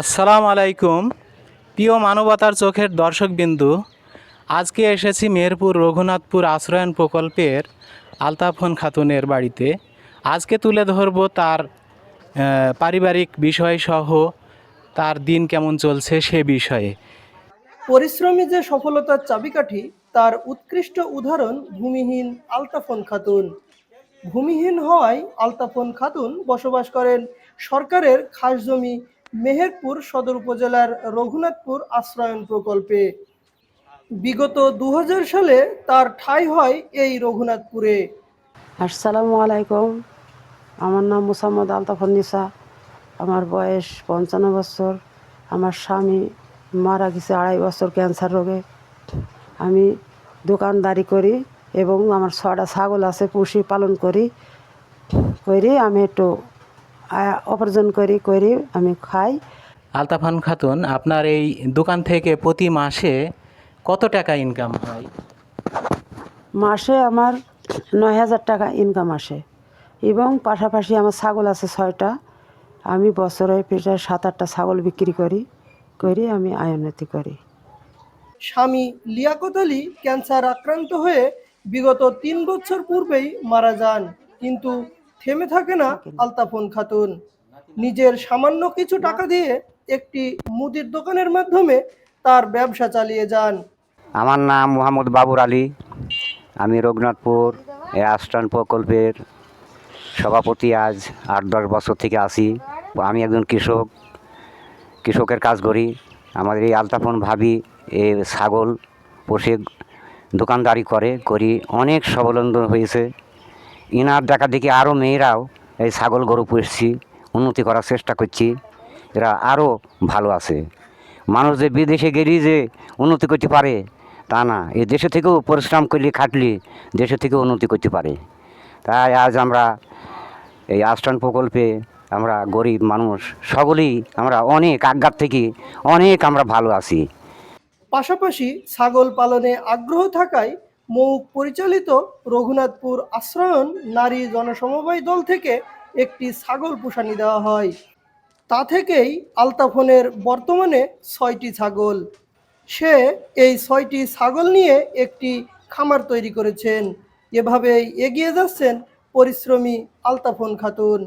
আসসালামু আলাইকুম। প্রিয় মানবতার চোখের দর্শকবিন্দু, আজকে এসেছি মেহেরপুর রঘুনাথপুর আশ্রয়ন প্রকল্পের আলতাফন খাতুনের বাড়িতে। আজকে তুলে ধরব তার পারিবারিক বিষয়সহ তার দিন কেমন চলছে সে বিষয়ে। পরিশ্রমী যে সফলতার চাবিকাঠি, তার উৎকৃষ্ট উদাহরণ ভূমিহীন আলতাফন খাতুন। ভূমিহীন হওয়ায় আলতাফন খাতুন বসবাস করেন সরকারের খাস জমি মেহেরপুর সদর উপজেলার রঘুনাথপুর আশ্রয়ন প্রকল্পে। বিগত দু হাজার সালে তার ঠাঁই হয় এই রঘুনাথপুরে। আসসালামু আলাইকুম। আমার নাম মুসাম্মদ আলতাফর নিসা আমার বয়স পঞ্চান্ন বছর। আমার স্বামী মারা গেছে আড়াই বছর ক্যান্সার রোগে। আমি দোকানদারি করি এবং আমার ছটা ছাগল আছে, পুষি পালন করি। করি আমি একটু আয় উপার্জন করি করি আমি খাই। আলতাফান খাতুন আপনার এই দোকান থেকে প্রতি মাসে কত টাকা ইনকাম হয়? মাসে আমার নয় হাজার টাকা ইনকাম আসে। এবং পাশাপাশি আমার ছাগল আছে ছয়টা। আমি বছরে প্রায় সাত আটটা ছাগল বিক্রি করি করি আমি আয়োন্নতি করি। স্বামী লিয়াকত আলী ক্যান্সার আক্রান্ত হয়ে বিগত তিন বছর পূর্বেই মারা যান। কিন্তু থেমে থাকে না আলতাফুন খাতুন। নিজের সামান্য কিছু টাকা দিয়ে একটি মুদির দোকানের মাধ্যমে তার ব্যবসা চালিয়ে যান। আমার নাম মোহাম্মদ বাবুর আলী। আমি রঘুনাথপুর এই আশ্রয়ণ প্রকল্পের সভাপতি আজ আট দশ বছর থেকে আছি। আমি একজন কৃষক কৃষকের কাজ করি। আমাদের এই আলতাফোন ভাবি এ ছাগল পোষে দোকানদারি করে করি। অনেক স্বাবলম্বন হয়েছে। ইনার দেখা দেখি আরও মেয়েরাও এই ছাগল গরু পুষছি, উন্নতি করার চেষ্টা করছি। এরা আরও ভালো আছে। মানুষ যে বিদেশে গেলেই যে উন্নতি করতে পারে, তা না। এই দেশে থেকেও পরিশ্রম করলে, খাটলে দেশে থেকেও উন্নতি করতে পারে। তাই আজ আমরা এই আশ্রম প্রকল্পে আমরা গরিব মানুষ সকলেই আমরা অনেক আজ্ঞার থেকে অনেক আমরা ভালো আছি। পাশাপাশি ছাগল পালনে আগ্রহ থাকায় মৌক পরিচালিত রঘুনাথপুর আশ্রয়ন নারী জনসমবায় দল থেকে একটি ছাগল পোষানি দেওয়া হয়। তা থেকেই আলতাফনের বর্তমানে ছয়টি ছাগল। সে এই ছয়টি ছাগল নিয়ে একটি খামার তৈরি করেছেন। এভাবেই এগিয়ে যাচ্ছেন পরিশ্রমী আলতাফোন খাতুন।